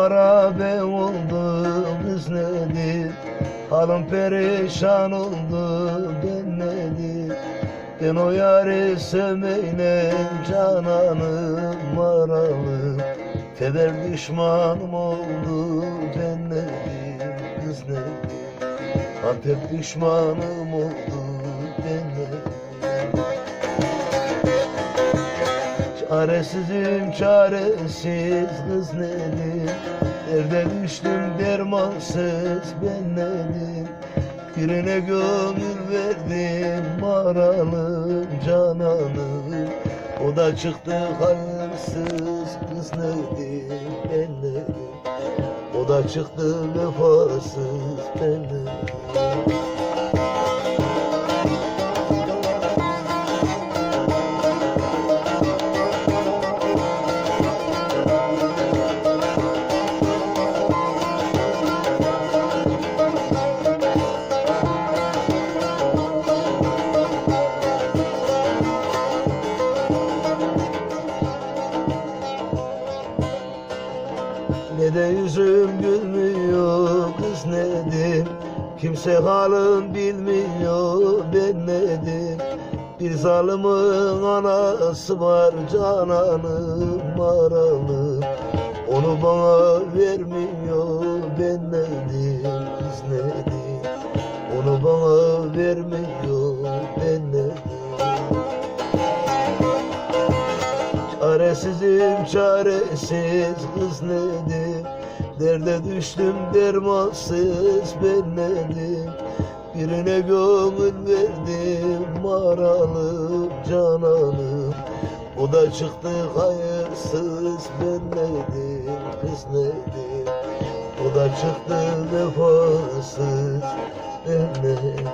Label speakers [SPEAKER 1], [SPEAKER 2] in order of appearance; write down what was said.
[SPEAKER 1] harabe oldu kız nedir Halim perişan oldu ben nedir Ben o yari sevmeyle cananım maralı Keder düşmanım oldu ben nedir kız nedir Antep düşmanım oldu ben nedir Çaresizim çaresiz kız nedir? Derde düştüm dermansız ben nedir? Birine gönül verdim maralım cananım. O da çıktı hayırsız kız nedir? Ben nedir? O da çıktı vefasız ben nedir Ne de yüzüm gülmüyor? Kız nedir? Kimse halım bilmiyor. Ben nedir? Bir zalimin anası var cananım maralı. Onu bana vermiyor. Ben nedir? Kız nedir? Onu bana vermiyor Çaresizim çaresiz kız nedir? Derde düştüm dermansız ben nedir? Birine gönül verdim maralım cananım O da çıktı hayırsız ben nedir? Kız nedir? O da çıktı vefasız ben nedir